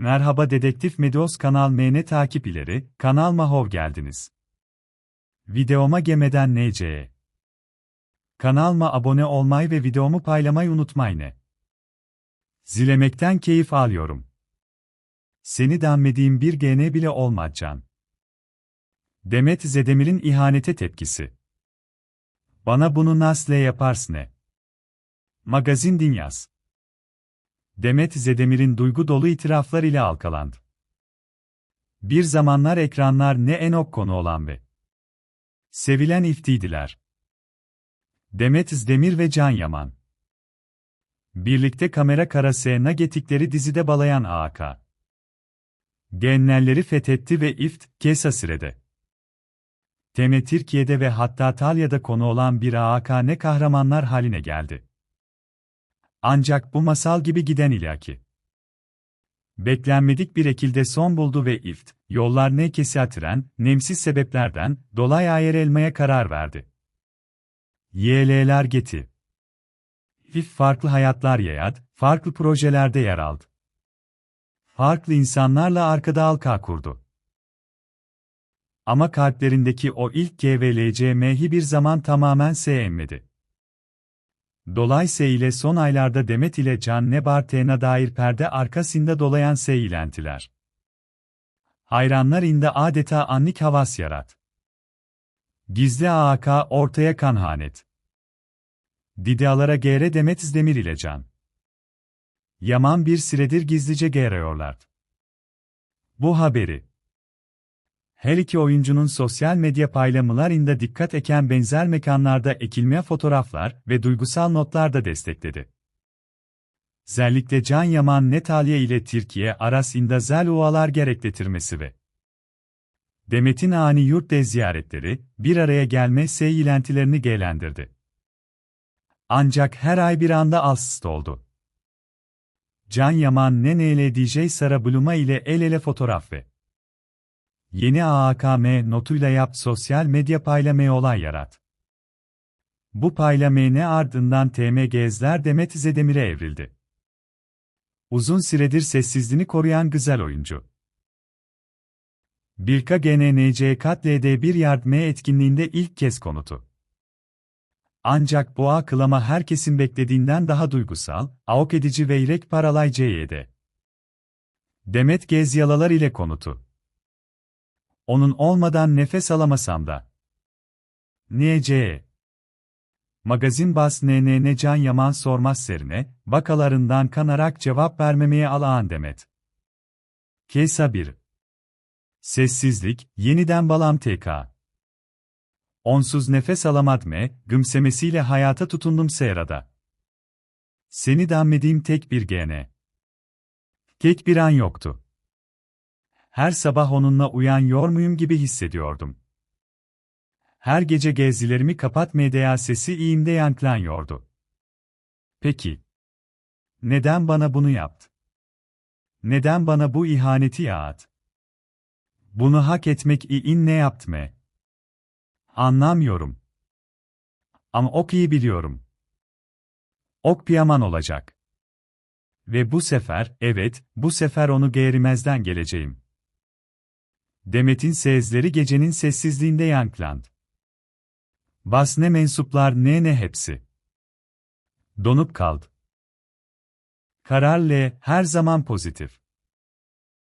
Merhaba Dedektif Medos Kanal MN takip ileri, kanal Mahov geldiniz. Videoma gemeden NC'ye. Kanalıma abone olmayı ve videomu paylamayı unutmayın. Zilemekten keyif alıyorum. Seni denmediğim bir GN bile olmacan. Demet Zedemir'in ihanete tepkisi. Bana bunu nasıl yaparsın ne? Magazin Dinyas. Demet Zedemir'in duygu dolu itiraflar ile alkalandı. Bir zamanlar ekranlar ne enok konu olan ve sevilen iftiydiler. Demet Zdemir ve Can Yaman. Birlikte kamera karasına getikleri dizide balayan AK. Genelleri fethetti ve ift, kesa sürede. Teme Türkiye'de ve hatta Talya'da konu olan bir AK ne kahramanlar haline geldi. Ancak bu masal gibi giden ilaki. Beklenmedik bir ekilde son buldu ve ift, yollar ne kesiatiren, nemsiz sebeplerden, dolayı ayrılmaya karar verdi. YL'ler geti. İf farklı hayatlar yayad, farklı projelerde yer aldı. Farklı insanlarla arkada halka kurdu. Ama kalplerindeki o ilk KVLCM'hi bir zaman tamamen sevmedi. Dolayısıyla son aylarda Demet ile Can Nebartena dair perde arkasında dolayan seylentiler. Hayranlar inde adeta anlik havas yarat. Gizli AAK ortaya kanhanet. Didialara gere Demet Zdemir ile Can. Yaman bir süredir gizlice gereyorlardı. Bu haberi her iki oyuncunun sosyal medya paylaşımlarında dikkat eken benzer mekanlarda ekilmeye fotoğraflar ve duygusal notlar da destekledi. Özellikle Can Yaman Netalya ile Türkiye arasında zel ualar gerekletirmesi ve Demet'in ani yurt de ziyaretleri, bir araya gelme seylentilerini geğlendirdi. Ancak her ay bir anda alsıst oldu. Can Yaman Nene ile DJ Sara Bluma ile el ele fotoğraf ve Yeni AAKM notuyla yap sosyal medya paylamayı olay yarat. Bu paylamayı ardından TMG'zler Demet Zedemir'e evrildi. Uzun süredir sessizliğini koruyan güzel oyuncu. Birka GNNC Katlede bir yardım etkinliğinde ilk kez konutu. Ancak bu akılama herkesin beklediğinden daha duygusal, aok edici ve irek paralay CY'de. Demet Gezyalılar ile konutu. Onun olmadan nefes alamasam da. N.C. Magazin Bas NNN Can Yaman sormaz serine, bakalarından kanarak cevap vermemeye alağan Demet. Kesa 1. Sessizlik, yeniden balam TK. Onsuz nefes alamadme, gümsemesiyle hayata tutundum seyrada. Seni denmediğim tek bir gene. Tek bir an yoktu her sabah onunla uyanıyor muyum gibi hissediyordum. Her gece gezilerimi kapatmaya sesi iyimde yankılanıyordu. Peki. Neden bana bunu yaptı? Neden bana bu ihaneti yağat? Bunu hak etmek iyi ne yaptı mı? Anlamıyorum. Ama ok iyi biliyorum. Ok piyaman olacak. Ve bu sefer, evet, bu sefer onu geğirmezden geleceğim. Demet'in sezleri gecenin sessizliğinde yankılandı. Basne mensuplar ne ne hepsi. Donup kaldı. Karar L her zaman pozitif.